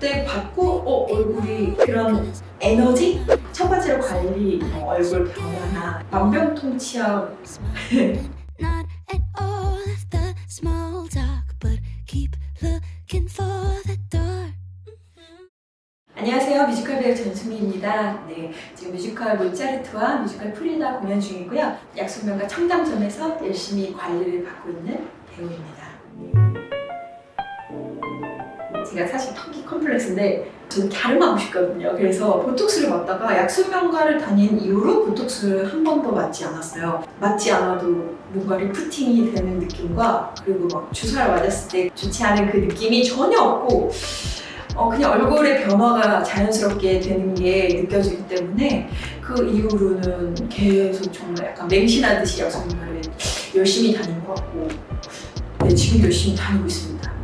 그때 받고 어, 얼굴이 그런 에너지? 첫 번째로 관리, 어, 얼굴 변화나 만병통치약 door. 안녕하세요. 뮤지컬 배우 전수미입니다. 네, 지금 뮤지컬 모차르트와 뮤지컬 프리다 공연 중이고요. 약속명가 청담점에서 열심히 관리를 받고 있는 배우입니다. 제가 사실 턱이 컴플렉스인데 저는 갸름하고 싶거든요. 그래서 보톡스를 맞다가 약속명가를 다닌 이후로 보톡스를 한 번도 맞지 않았어요. 맞지 않아도 뭔가 리프팅이 되는 느낌과 그리고 막 주사를 맞았을 때 좋지 않은 그 느낌이 전혀 없고 어, 그냥 얼굴의 변화가 자연스럽게 되는 게 느껴지기 때문에 그 이후로는 계속 정말 약간 맹신하듯이 약속명가를 열심히 다닌 것 같고 네, 지금 열심히 다니고 있습니다.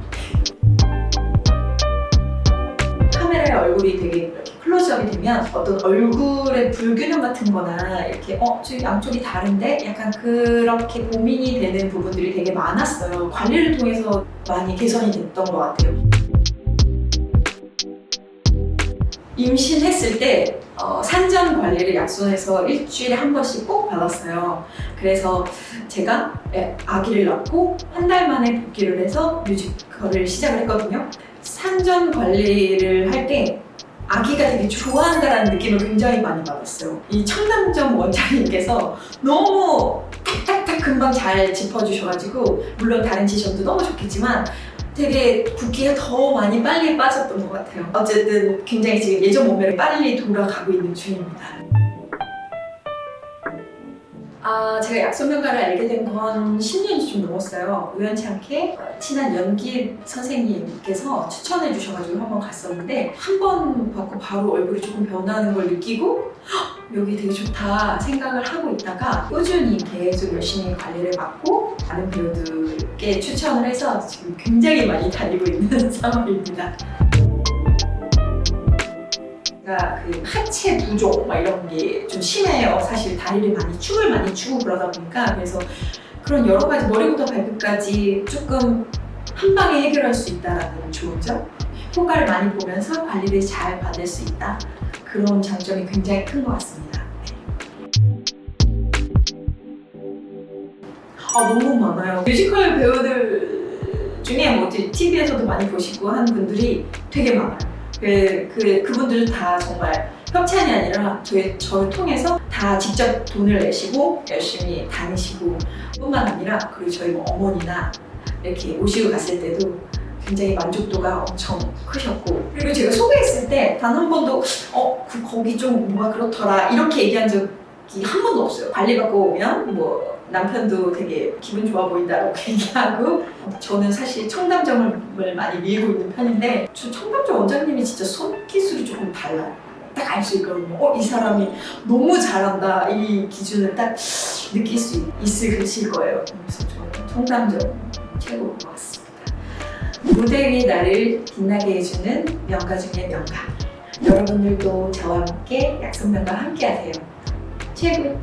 얼굴이 되게 클로즈업이 되면 어떤 얼굴의 불균형 같은 거나 이렇게 어, 저 양쪽이 다른데 약간 그렇게 고민이 되는 부분들이 되게 많았어요. 관리를 통해서 많이 개선이 됐던 것 같아요. 임신했을 때 어, 산전 관리를 약손에서 일주일에 한 번씩 꼭 받았어요. 그래서 제가 예, 아기를 낳고 한 달 만에 복귀를 해서 뮤지컬을 시작을 했거든요. 산전 관리를 할 때 아기가 되게 좋아한다라는 느낌을 굉장히 많이 받았어요. 이 청담점 원장님께서 너무 탁탁탁 금방 잘 짚어주셔가지고 물론 다른 지점도 너무 좋겠지만 되게 붓기가 더 많이 빨리 빠졌던 것 같아요. 어쨌든 굉장히 지금 예전 몸매로 빨리 돌아가고 있는 중입니다. 아, 제가 약소명가를 알게 된 건 10년이 좀 넘었어요. 우연치 않게 친한 연기 선생님께서 추천해 주셔가지고 한번 갔었는데 한 번 받고 바로 얼굴이 조금 변하는 걸 느끼고 "헉, 여기 되게 좋다 생각을 하고 있다가 꾸준히 계속 열심히 관리를 받고 다른 배우들께 추천을 해서 지금 굉장히 많이 다니고 있는 상황입니다. 제가 그 하체 부종 막 이런 게 좀 심해요. 사실 다리를 많이 춤을 많이 추고 그러다 보니까 그래서 그런 여러 가지 머리부터 발끝까지 조금 한 방에 해결할 수 있다라는 좋은 점, 효과를 많이 보면서 관리를 잘 받을 수 있다 그런 장점이 굉장히 큰 것 같습니다. 아 너무 많아요. 뮤지컬 배우들 중에 뭐 TV에서도 많이 보시고 하는 분들이 되게 많아요. 그, 그, 그분들은 다 정말 협찬이 아니라 저희, 저를 통해서 다 직접 돈을 내시고 열심히 다니시고 뿐만 아니라 그리고 저희 뭐 어머니나 이렇게 오시고 갔을 때도 굉장히 만족도가 엄청 크셨고 그리고 제가 소개했을 때 단 한 번도 어, 그, 거기 좀 뭔가 그렇더라 이렇게 얘기한 적이 한 번도 없어요. 관리받고 오면 뭐 남편도 되게 기분 좋아 보인다라고 얘기하고 저는 사실 청담점을 많이 밀고 있는 편인데 저 청담점 원장님이 진짜 손기술이 조금 달라요. 딱 알 수 있거든요. 어, 이 사람이 너무 잘한다. 이 기준을 딱 느낄 수 있- 있으실 거예요. 그래서 저는 청담점 최고인 것 같습니다. 무대 위 나를 빛나게 해주는 명가 중의 명가. 여러분들도 저와 함께 약속명과 함께 하세요. 최고!